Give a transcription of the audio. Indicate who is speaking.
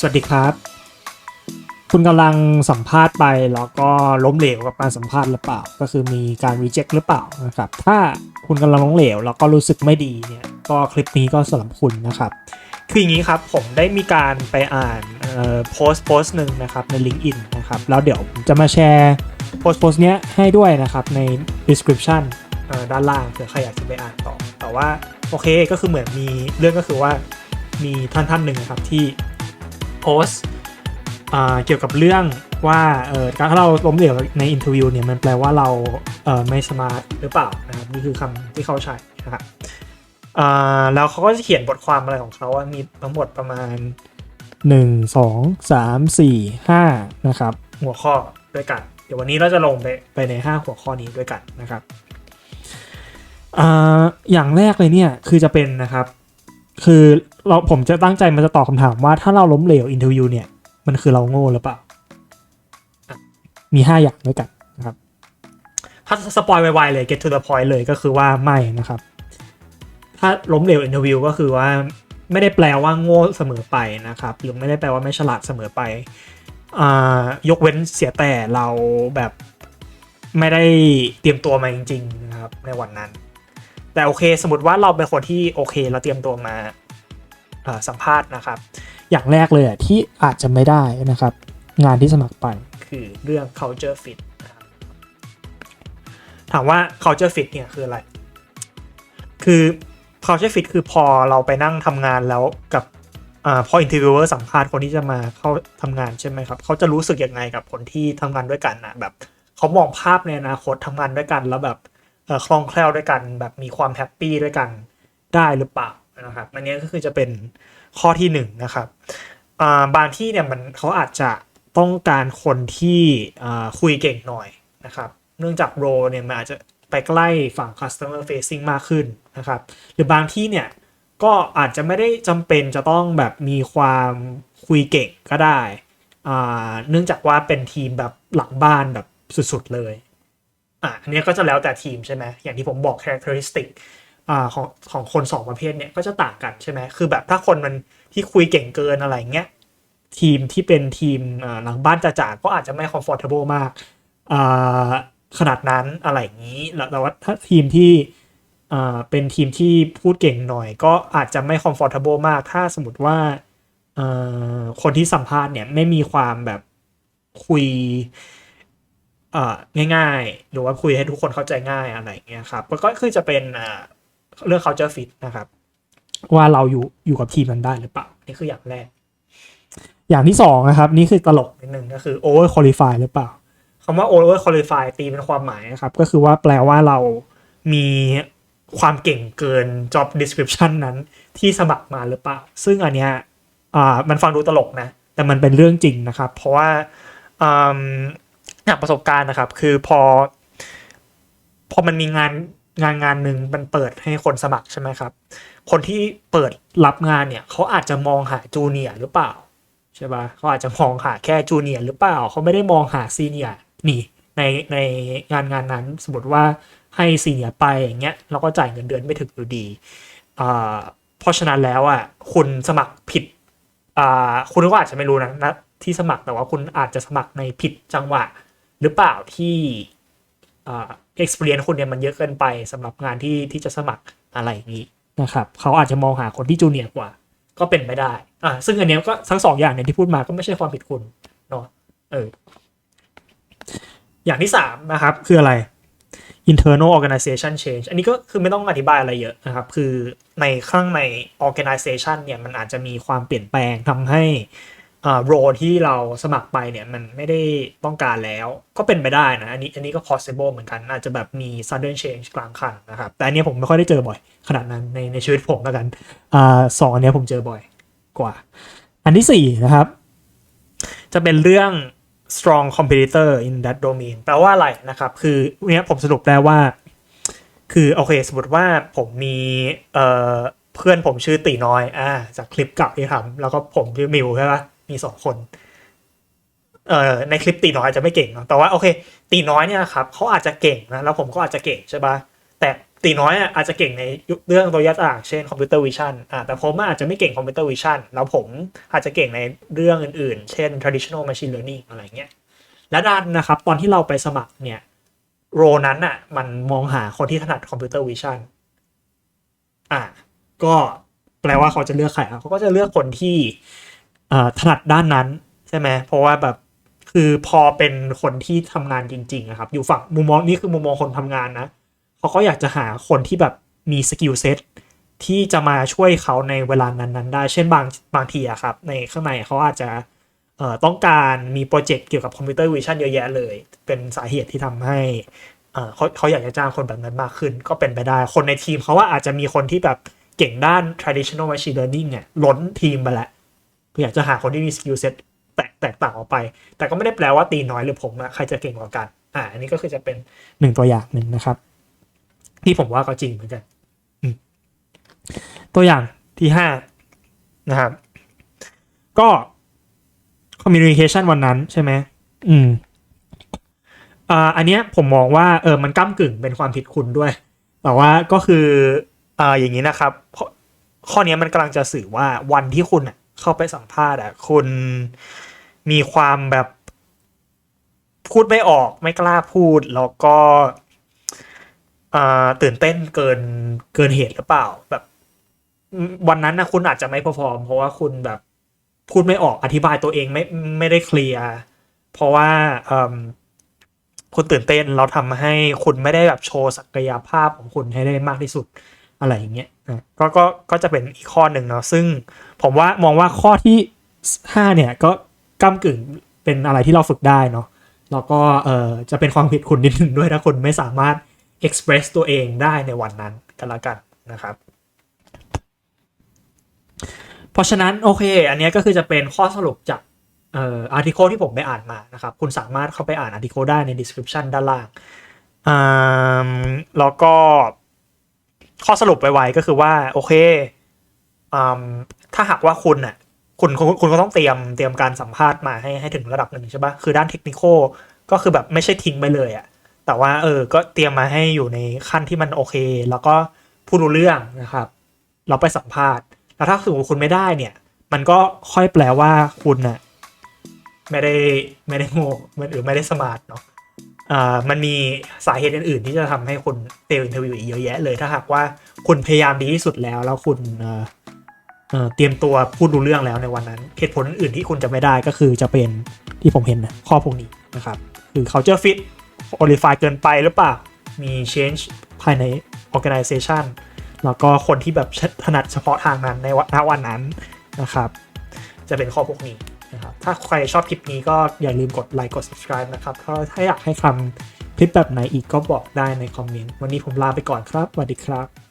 Speaker 1: สวัสดีครับ คุณกำลังสัมภาษณ์ไปแล้วก็ล้มเหลวกับการสัมภาษณ์หรือเปล่า ก็คือมีการรีเจ็คหรือเปล่านะครับ ถ้าคุณกำลังล้มเหลวแล้วก็รู้สึกไม่ดีเนี่ย ก็คลิปนี้ก็สำหรับคุณนะครับ คืออย่างนี้ครับผมได้มีการไปอ่านโพสต์โพสต์หนึ่งนะครับใน LinkedIn นะครับ แล้วเดี๋ยวผมจะมาแชร์โพสต์โพสต์เนี้ยให้ด้วยนะครับใน description ด้านล่างเผื่อใครอยากจะไปอ่านต่อ แต่ว่าโอเคก็คือเหมือนมีเรื่องก็คือว่ามีท่านท่านหนึ่งนะครับที่ โพสต์เกี่ยวกับเรื่องว่าการที่เราล้มเหลวในอินเทอร์วิวเนี่ยมันแปลว่าเราเไม่สมาร์ทหรือเปล่านะครับนี่คือคำที่เขาใช้นะครับแล้วเขาก็จะเขียนบทความอะไรของเขาว่ามีทั้งหมดประมาณ 1 2 3 4 5นะครับหัวข้อด้วยกัน เดี๋ยววันนี้เราจะลงไปไปใน 5 หัวข้อนี้ด้วยกันนะครับออย่างแรกเลยเนี่ยคือจะเป็นนะครับ คือ เราผมจะตั้งใจมาจะตอบคำถามว่าถ้าเราล้มเหลวอินเทอร์วิวเนี่ย มันคือเราโง่หรือเปล่าอะมี 5 อย่างด้วยกันนะครับ ถ้าสปอยไวๆเลย get to the point เลยก็คือว่าไม่นะครับ ถ้าล้มเหลวอินเทอร์วิวก็คือว่าไม่ได้แปลว่าโง่เสมอไปนะครับ หรือไม่ได้แปลว่าไม่ฉลาดเสมอไปอยกเว้นเสียแต่เราแบบไม่ได้เตรียมตัวมาจริง ๆ นะครับ ในวันนั้น แต่โอเค สมมติว่าเราเป็นคนที่โอเค เราเตรียมตัวมา สัมภาษณ์นะครับ อย่างแรกเลยอะที่อาจจะไม่ได้นะครับ งานที่สมัครไปคือเรื่อง culture fit นะครับถามว่า culture fit เนี่ยคืออะไร คือ culture fit คือพอเราไปนั่งทำงานแล้วกับอาพอ interviewer สัมภาษณ์คนที่จะมาเข้าทำงานใช่ไหมครับ เขาจะรู้สึกยังไงกับคนที่ทำงานด้วยกันนะแบบเขามองภาพในอนาคตทำงานด้วยกันแล้วแบบเอ่อคล่องแคล่วด้วยกัน แบบมีความแฮปปี้ด้วยกันได้หรือเปล่า นะครับอันนี้ก็คือจะเป็นข้อที่หนึ่งนะครับบางที่เนี่ยมันเขาอาจจะต้องการคนที่คุยเก่งหน่อยนะครับ เนื่องจากโรเนี่ยมันอาจจะไปใกล้ฝั่ง customer facing มากขึ้นนะครับ หรือบางที่เนี่ยก็อาจจะไม่ได้จำเป็นจะต้องแบบมีความคุยเก่งก็ได้ เนื่องจากว่าเป็นทีมแบบหลังบ้านแบบสุดๆเลยอะอันนี้ก็จะแล้วแต่ทีมใช่ไหมอย่างที่ผมบอก characteristic อ่าของของคนสองประเภทเนี่ยก็จะต่างกันใช่ไหมคือแบบถ้าคนมันที่คุยเก่งเกินอะไรเงี้ยทีมที่เป็นทีมหลังบ้านจ่าๆก็อาจจะไม่ comfortable มากขนาดนั้นอะไรอย่างนี้ แล้วแต่ว่าถ้าทีมที่เป็นทีมที่พูดเก่งหน่อย ก็อาจจะไม่ comfortable มาก ถ้าสมมติว่าคนที่สัมภาษณ์เนี่ยไม่มีความแบบคุยง่ายๆ หรือว่าคุยให้ทุกคนเข้าใจง่ายอะไรอย่างเงี้ยครับ ก็ก็คือจะเป็น เรื่อง culture fit นะครับ ว่าเราอยู่อยู่กับทีมนั้นได้หรือเปล่า นี่คืออย่างแรก อย่างที่สองนะครับ นี่คือตลกนิดนึงก็คือ over qualify หรือเปล่าคำว่า over qualify ตีเป็นความหมายนะครับ ก็คือว่าแปลว่าเรามีความเก่งเกิน job description นั้นที่สมัครมาหรือเปล่า ซึ่งอันเนี้ยอ่ามันฟังดูตลกนะ แต่มันเป็นเรื่องจริงนะครับ เพราะว่าอืมจากประสบการณ์นะครับ คือพอ พอมันมีงาน งานงานหนึ่งมันเปิดให้คนสมัครใช่ไหมครับ คนที่เปิดรับงานเนี่ยเขาอาจจะมองหาจูเนียหรือเปล่าใช่ปะเขาอาจจะมองหาแค่จูเนียหรือเปล่าเขาไม่ได้มองหาซีเนียนี่ในในงานงานนั้นสมมติว่าให้ซีเนียไปอย่างเงี้ยเราก็จ่ายเงินเดือนไม่ถึงอยู่ดีอ่าเพราะฉะนั้นแล้วอะคุณสมัครผิดอ่าคุณก็อาจจะไม่รู้นะนะที่สมัครแต่ว่าคุณอาจจะสมัครในผิดจังหวะหรือเปล่าที่ เอ่า experience คุณเนี่ยมันเยอะเกินไปสำหรับงานที่ที่จะสมัครอะไรอย่างนี้นะครับเขาอาจจะมองหาคนที่จูเนียร์กว่า ก็เป็นไม่ได้อ่าซึ่งอันนี้ก็ทั้งสองอย่างเนี่ยที่พูดมาก็ไม่ใช่ความผิดคุณเนาะเอออย่างที่สามนะครับ คืออะไร internal organization change อันนี้ก็คือไม่ต้องอธิบายอะไรเยอะนะครับ คือในข้างใน organization เนี่ยมันอาจจะมีความเปลี่ยนแปลงทำให้ โรที่เราสมัครไปเนี่ยมันไม่ได้ต้องการแล้วก็เป็นไปได้นะอันนี้อันนี้ก็ possible เหมือนกัน อาจจะแบบมี sudden change กลางคันนะครับ แต่อันนี้ผมไม่ค่อยได้เจอบ่อย ขนาดนั้นในในชีวิตผมแล้วกันอ่าสองอันนี้ผมเจอบ่อยกว่า อันที่สี่นะครับ จะเป็นเรื่อง strong competitor in that domain แปลว่าอะไรนะครับ คือเนี้ยผมสรุปได้ว่า คือโอเคสมมติว่าผมมีเอ่อเพื่อนผมชื่อตีน้อยอ่าจากคลิปเก่าที่ทำแล้วก็ผมชื่อมิวใช่ปะ มีสองคน เอ่อในคลิปตีน้อยอาจจะไม่เก่งเนอะแต่ว่าโอเค ตีน้อยเนี่ยครับเขาอาจจะเก่งนะแล้วผมก็อาจจะเก่งใช่ปะแต่ตีน้อยอะอาจจะเก่งในเรื่องตัวอย่างต่างเช่นคอมพิวเตอร์วิชั่นอ่าแต่ผมอาจจะไม่เก่งคอมพิวเตอร์วิชั่นแล้วผมอาจจะเก่งในเรื่องอื่นๆ เช่น traditional machine learning อะไรเงี้ยและดันนะครับตอนที่เราไปสมัครเนี่ยโรนั้นอะมันมองหาคนที่ถนัดคอมพิวเตอร์วิชั่นอ่าก็แปลว่าเขาจะเลือกใครครับเขาก็จะเลือกคนที่ ถนัดด้านนั้นใช่ไหมเพราะว่าแบบคือพอเป็นคนที่ทำงานจริงๆอะครับ อยู่ฝั่งมุมมองนี้คือมุมมองคนทำงานนะเขาก็อยากจะหาคนที่แบบมีสกิลเซ็ตที่จะมาช่วยเขาในเวลานั้นๆได้ เช่นบางบางทีอะครับ ในข้างในเขาอาจจะต้องการมีโปรเจกต์เกี่ยวกับคอมพิวเตอร์วิชั่นเยอะแยะเลย เป็นสาเหตุที่ทำให้เขาเขาอยากจะจ้างคนแบบนั้นมากขึ้น ก็เป็นไปได้ คนในทีมเขาว่าอาจจะมีคนที่แบบเก่งด้าน traditional machine learning เนี่ยล้นทีมไปแล้ว อยากจะหาคนที่มีสกิลเซ็ตแตกแตกต่างออกไป แต่ก็ไม่ได้แปลว่าตีน้อยหรือผมอะใครจะเก่งกว่ากันอ่าอันนี้ก็คือจะเป็นหนึ่งตัวอย่างหนึ่งนะครับ ที่ผมว่าก็จริงเหมือนกันตัวอย่างที่ห้านะครับ ก็ communication วันนั้นใช่ไหมอืมอ่าอันเนี้ยผมมองว่าเออมันก้ากึ่งเป็นความผิดคุณด้วย แต่ว่าก็คืออ่าอย่างนี้นะครับ ข้อข้อนี้มันกำลังจะสื่อว่าวันที่คุณอะ เข้าไปสัมภาษณ์อะคุณมีความแบบพูดไม่ออกไม่กล้าพูด แล้วก็ตื่นเต้นเกินเกินเหตุหรือเปล่า แบบ วันนั้นนะคุณอาจจะไม่พอฟอร์มเพราะว่าคุณแบบพูดไม่ออกอธิบายตัวเองไม่ไม่ได้เคลียร์เพราะว่าคุณตื่นเต้นเราทำให้คุณไม่ได้แบบโชว์ศักยภาพของคุณให้ได้มากที่สุด อะไรอย่างเงี้ยก็ก็ก็จะเป็นอีกข้อหนึ่งเนาะซึ่งผมว่ามองว่าข้อที่ห้าเนี่ยก็ก้ากึ่งเป็นอะไรที่เราฝึกได้เนาะแล้วก็เออจะเป็นความผิดคุณนิดนึงด้วยถ้าคุณไม่สามารถ express ตัวเองได้ในวันนั้นกันละกันนะครับ เพราะฉะนั้นโอเค อันนี้ก็คือจะเป็นข้อสรุปจากเอ่ออาร์ติโคที่ผมไปอ่านมานะครับ คุณสามารถเข้าไปอ่านอาร์ติโคได้ใน description ด้านล่างอ่าแล้วก็ ข้อสรุปไวๆก็คือว่า โอเคอถ้าหากว่าคุณน่ะคุณคุณก็ต้องเตรียมเตรียมการสัมภาษณ์มาให้ให้ถึงระดับหนึ่งใช่ปะคือด้านเทคนิคก็คือแบบไม่ใช่ทิ้งไปเลยอะแต่ว่าเออ ก็เตรียมมาให้อยู่ในขั้นที่มันโอเค แล้วก็พูดรู้เรื่องนะครับ เราไปสัมภาษณ์ แล้วถ้าสมมติคุณไม่ได้เนี่ย มันก็ค่อยแปลว่าคุณน่ะไม่ได้ไม่ได้โง่หรือไม่ได้สมาร์ทเนาะ อ่ามันมีสาเหตุอื่นๆ ที่จะทำให้คุณเฟลอินเทอร์วิวอีกเยอะแยะเลย ถ้าหากว่าคุณพยายามดีที่สุดแล้ว แล้วคุณเเเตรียมตัวพูดรู้เรื่องแล้วในวันนั้นเหตุผลอื่นๆที่คุณจะไม่ได้ก็คือจะเป็นที่ผมเห็นข้อพวกนี้นะครับคือ culture fit qualify เกินไปหรือเปล่า มี change ภายใน organization แล้วก็คนที่แบบถนัดเฉพาะทางนั้นในวันนั้นนะครับ จะเป็นข้อพวกนี้ นะครับถ้าใครชอบคลิปนี้ก็อย่าลืมกดไลค์กด subscribe นะครับถ้าถ้าอยากให้ทำคลิปแบบไหนอีกก็บอกได้ในคอมเมนต์วันนี้ผมลาไปก่อนครับสวัสดีครับ